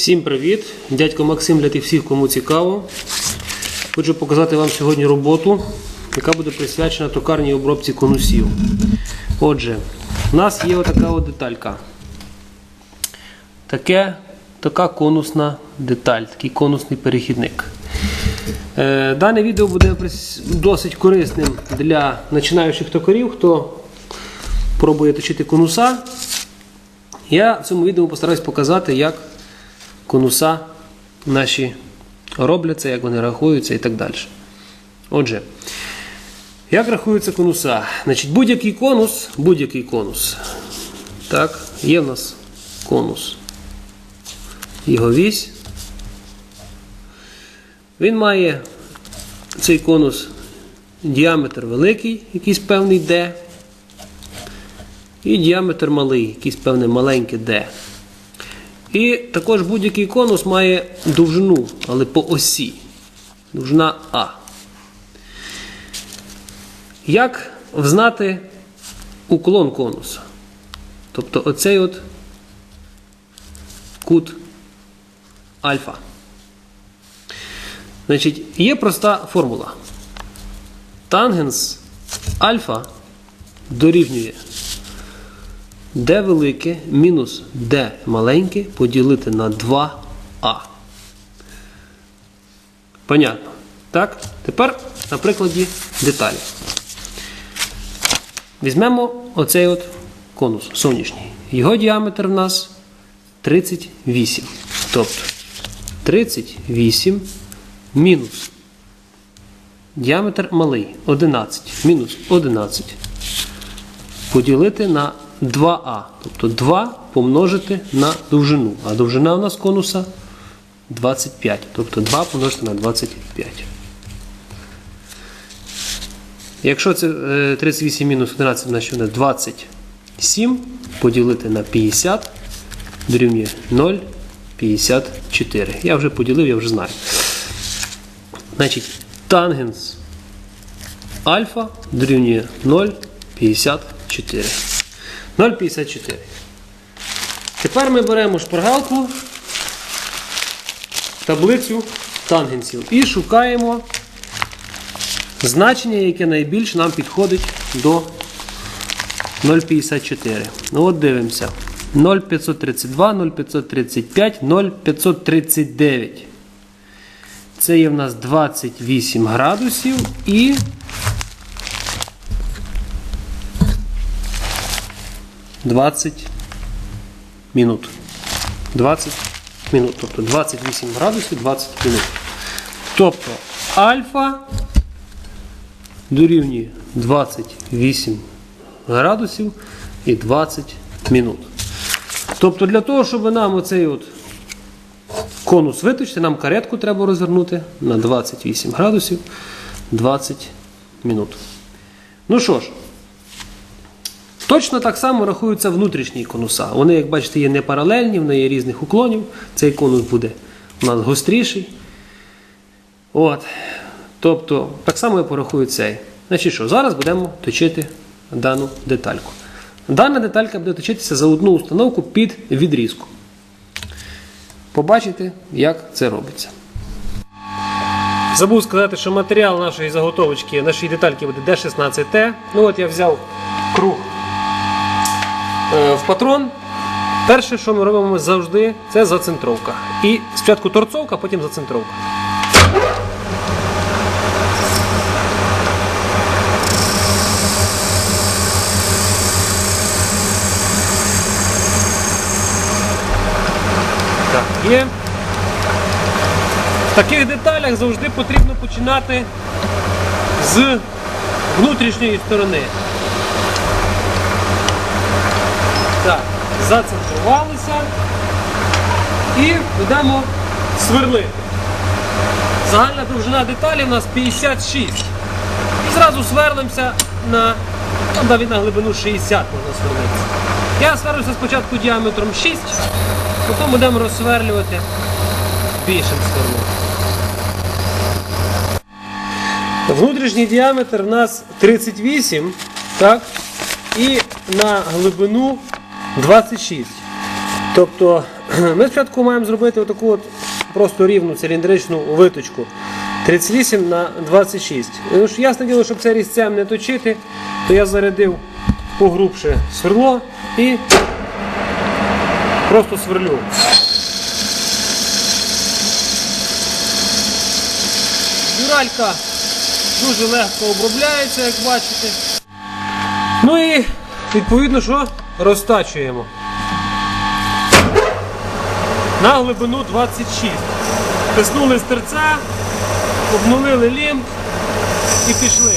Всім привіт! Дядько Максим для тих всіх, кому цікаво. Хочу показати вам сьогодні роботу, яка буде присвячена токарній обробці конусів. Отже, у нас є отака от деталька. Таке, така конусна деталь, такий конусний перехідник. Е, Дане відео буде досить корисним для починаючих токарів, хто пробує точити конуса. Я в цьому відео постараюсь показати, як конуса наші робляться, як вони рахуються і так далі. Отже, як рахуються конуса? Значить, будь-який конус, будь-який конус. Так, є в нас конус. Його вісь. Він має цей конус діаметр великий, якийсь певний D. І діаметр малий, якийсь певне маленьке D. І також будь-який конус має довжину, але по осі. Довжина А. Як взнати уклон конуса? Тобто оцей от кут альфа. Значить, є проста формула. Тангенс альфа дорівнює d велике мінус d маленьке поділити на 2а. Понятно. Так? Тепер на прикладі деталі. Візьмемо оцей от конус сонячний. Його діаметр в нас 38. Тобто 38 мінус діаметр малий 11 мінус 11 поділити на 2а. Тобто 2 помножити на довжину. А довжина у нас конуса 25. Тобто 2 помножити на 25. Якщо це е, 38 мінус 11, значить буде 27 поділити на 50 дорівнює 0,54. Я вже поділив, я вже знаю. Значить, тангенс альфа дорівнює 0,54. 0,54. Тепер ми беремо шпаргалку, таблицю тангенсів і шукаємо значення, яке найбільше нам підходить до 0,54. Ну от дивимося. 0,532, 0,535, 0,539. Це є в нас 28 градусів і 20 минут. 20 минут. Тобто 28 градусів 20 минут. Тобто альфа дорівнює 28 градусів і 20 минут. Тобто для того, щоб нам оцей от конус виточити, нам каретку треба розвернути на 28 градусів 20 минут. Ну що ж, Точно так само рахуються внутрішні конуса. Вони, як бачите, є не паралельні, вони є різних уклонів. Цей конус буде у нас гостріший. От. Тобто, так само я порахую цей. Значить що, зараз будемо точити дану детальку. Дана деталька буде точитися за одну установку під відрізку. Побачите, як це робиться. Забув сказати, що матеріал нашої заготовочки, нашої детальки буде D16T. Ну от я взяв в патрон. Перше, що ми робимо завжди, це зацентровка. І спочатку торцовка, потім зацентровка. Так, є. В таких деталях завжди потрібно починати з внутрішньої сторони. Так, зацентрувалися і будемо сверлити. Загальна довжина деталі у нас 56. І зразу сверлимося на, ну, навіть на глибину 60 можна сверлитися. Я сверлюся спочатку діаметром 6, потім будемо розсверлювати більшим сверлом. Внутрішній діаметр у нас 38, так? І на глибину 26. Тобто Ми спочатку маємо зробити отаку от просто рівну циліндричну виточку. 38 на 26. Ну ясне діло, щоб це різцем не точити, то я зарядив погрубше сверло і просто сверлю. Дюралька дуже легко обробляється, як бачите. Ну і відповідно, що розтачуємо. На глибину 26. Тиснули з терця, обнулили лімб і пішли.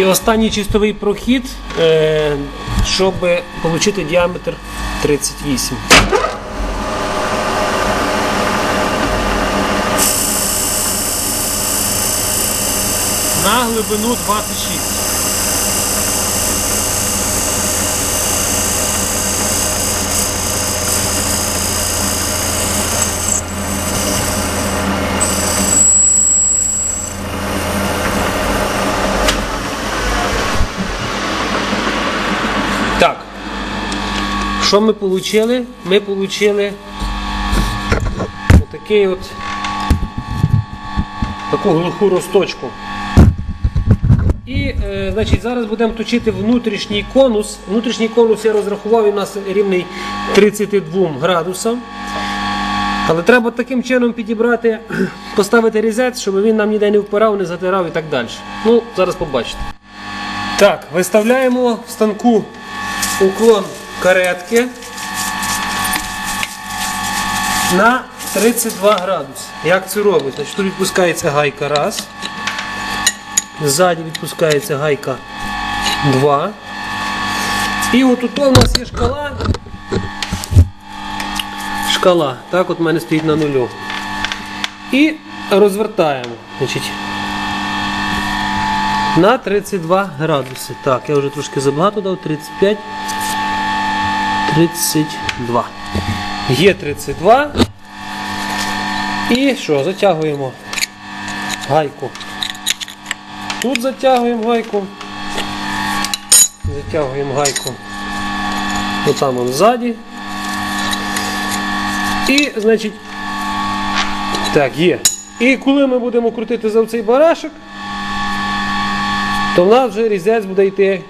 І останній чистовий прохід, е, щоб отримати діаметр 38. На глибину 26. Так. Що ми отримали? Ми отримали отакий от таку глуху росточку. Значить, зараз будемо точити внутрішній конус. Внутрішній конус я розрахував, у нас рівний 32 градусам. Але треба таким чином підібрати, поставити різець, щоб він нам ніде не впирав, не затирав і так далі. Ну, зараз побачите. Так, виставляємо в станку уклон каретки на 32 градуси. Як це робить? Значить, тут відпускається гайка раз. Ззаді відпускається гайка 2. І от тут у нас є шкала. Шкала. Так, от в мене стоїть на нулю. І розвертаємо. Значить, на 32 градуси. Так, я вже трошки забагато дав, 35, 32. Є 32. І що, затягуємо гайку. Тут затягуємо гайку. Затягуємо гайку. Отам он ззаді. І, значить, так, є. І коли ми будемо крутити за цей барашок, то в нас вже різець буде йти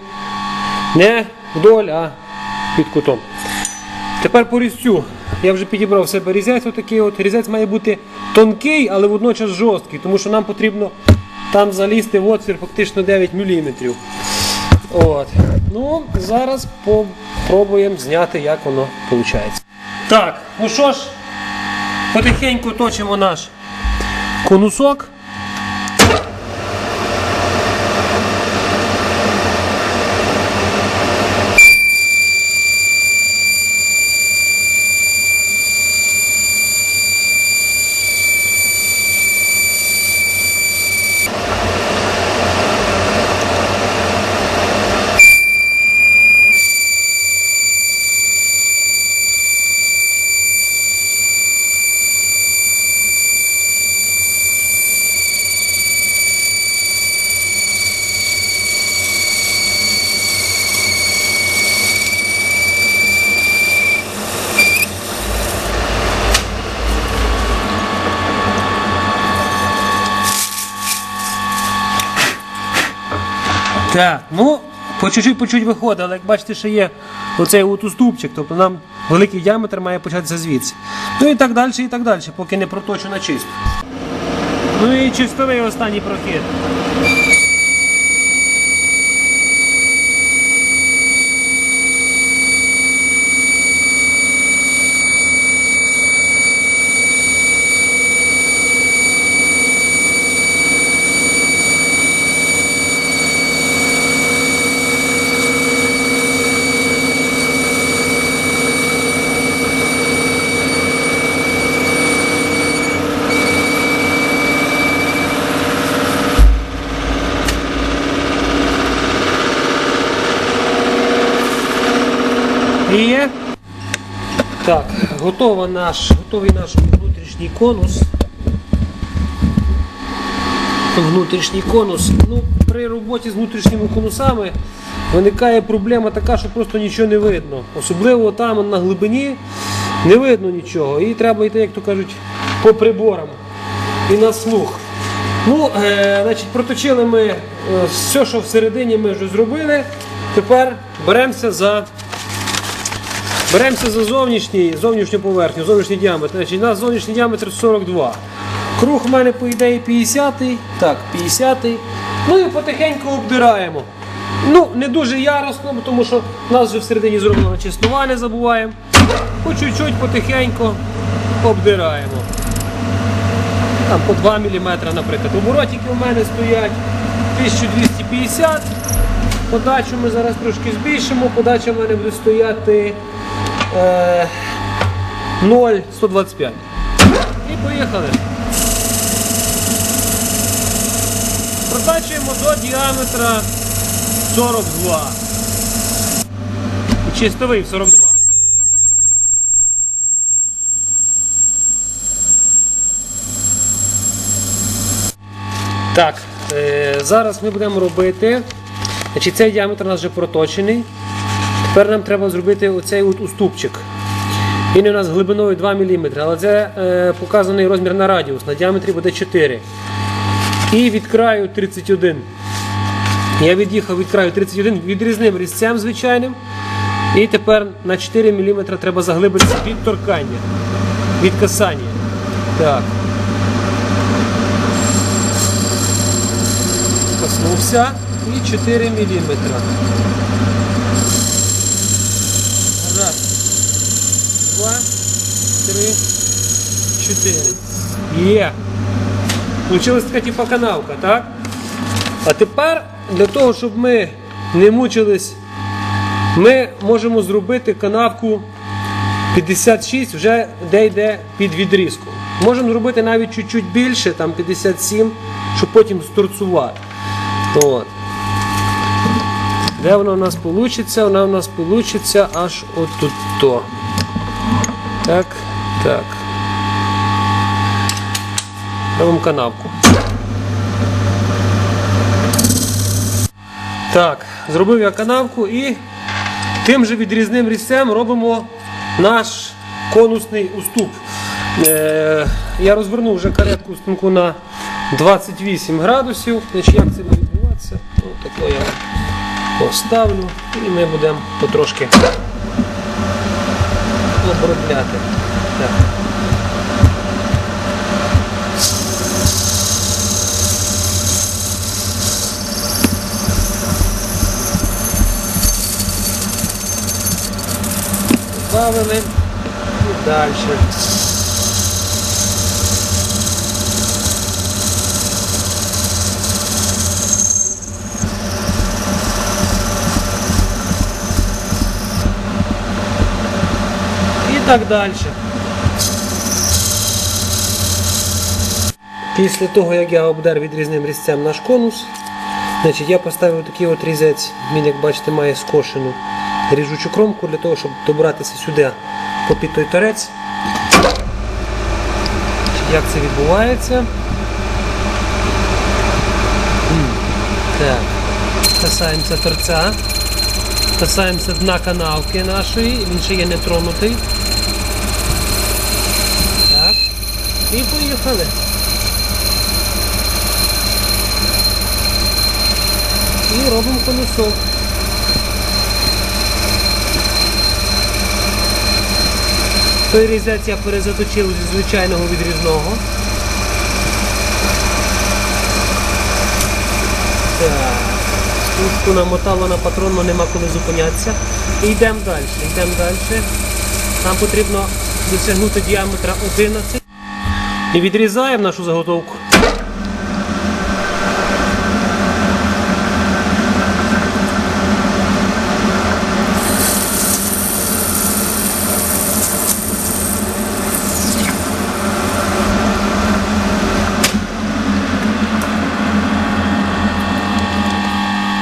не вдоль, а під кутом. Тепер по різцю. Я вже підібрав себе різець. Отакий от. Різець має бути тонкий, але водночас жорсткий, тому що нам потрібно там залізти в отвір фактично 9 мм. От. Ну, зараз попробуємо зняти, як воно виходить. Так, ну що ж, потихеньку точимо наш конусок. Так, ну, по чуть-чуть, по чуть виходить, але як бачите, ще є оцей от уступчик, тобто нам великий діаметр має початися звідси. Ну і так далі, і так далі, поки не проточу на чисто. Ну і чистовий останній прохід. І. Так, готова наш, готовий наш внутрішній конус. внутрішній конус. Ну, при роботі з внутрішніми конусами виникає проблема така, що просто нічого не видно. Особливо там на глибині не видно нічого. І треба йти, як то кажуть, по приборам і на слух. Ну, е, значить, проточили ми е, все, що всередині ми вже зробили. Тепер беремося за Беремося за зовнішній, зовнішню поверхню, зовнішній діаметр. Значить, у нас зовнішній діаметр 42. Круг в мене, по ідеї, 50 Так, 50 Ну і потихеньку обдираємо. Ну, не дуже яростно, тому що в нас вже всередині зроблено чистова, не забуваємо. По чуть-чуть потихеньку обдираємо. Там по 2 мм, наприклад. Оборотики у мене стоять 1250. Подачу ми зараз трошки збільшимо. Подача в мене буде стояти е, 0,125. І поїхали. Протачуємо до діаметра 42. Чистовий в 42. Так, е, зараз ми будемо робити. Значить, цей діаметр у нас вже проточений. Тепер нам треба зробити оцей от уступчик. Він у нас глибиною 2 мм, але це е, показаний розмір на радіус. На діаметрі буде 4. І від краю 31. Я від'їхав від краю 31 відрізним різцем звичайним. І тепер на 4 мм треба заглибитися від торкання, від касання. Так. Коснувся і 4 мм. Раз, два, три, чотири. Є. Получилась така типа канавка, так? А тепер для того, щоб ми не мучились, ми можемо зробити канавку 56 вже де йде під відрізку. Можемо зробити навіть чуть-чуть більше, там 57, щоб потім сторцувати. От. Де вона у нас вийде? Вона у нас вийде аж отут. Так, так. Робимо канавку. Так, зробив я канавку і тим же відрізним різцем робимо наш конусний уступ. Е, я розвернув вже каретку станку на 28 градусів. Значить, як це буде відбуватися? Ось тако я поставлю і ми будемо потрошки обробляти. Так. Добавили і далі. Так далі. Після того, як я обдер відрізним різцем наш конус, значить, я поставив такий от різець, він, як бачите, має скошену ріжучу кромку для того, щоб добратися сюди попід той торець. Як це відбувається? Так. Касаємося торця. Касаємося дна канавки нашої, він ще є не тронутий. Так. І поїхали. І робимо конусок. Той різець я перезаточив зі звичайного відрізного. Так. Спуску намотало на патронну, нема коли зупинятися. І йдемо далі, йдемо далі. Нам потрібно досягнути діаметра 11. І відрізаємо нашу заготовку.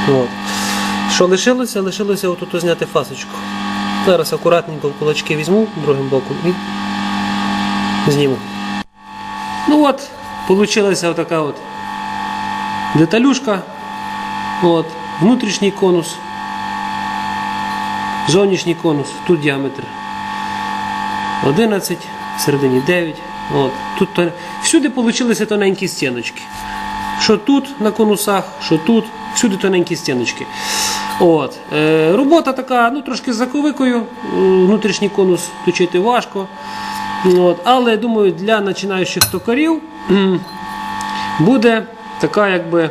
От. Що лишилося? Лишилося отут зняти фасочку. Зараз акуратненько кулачки візьму другим боком і зніму. Ну от, получилася отака от деталюшка. От, внутрішній конус, зовнішній конус, тут діаметр 11, всередині 9. От, тут всюди получилися тоненькі стіночки. Що тут на конусах, що тут, всюди тоненькі стіночки. От. Е, робота така, ну трошки з заковикою, внутрішній конус точити важко. От. Але думаю, для починаючих токарів буде така якби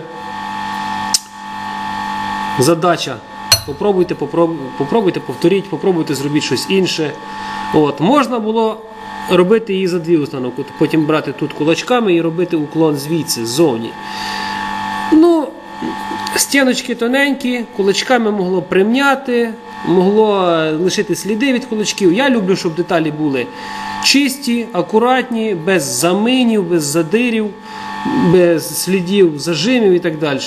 задача. Попробуйте, попробуйте, попробуйте, повторіть, попробуйте зробіть щось інше. От. Можна було робити її за дві установки, потім брати тут кулачками і робити уклон звідси, ззовні. Ну, стіночки тоненькі, кулачками могло примняти, могло лишити сліди від кулачків. Я люблю, щоб деталі були чисті, акуратні, без заминів, без задирів, без слідів, зажимів і так далі.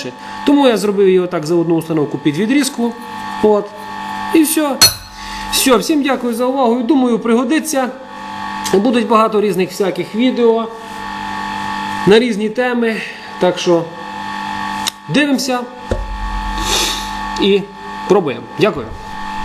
Тому я зробив її отак за одну установку під відрізку. От. І все. Все, всім дякую за увагу. Думаю, пригодиться. Будуть багато різних всяких відео на різні теми. Так що дивимося і пробуємо. Дякую.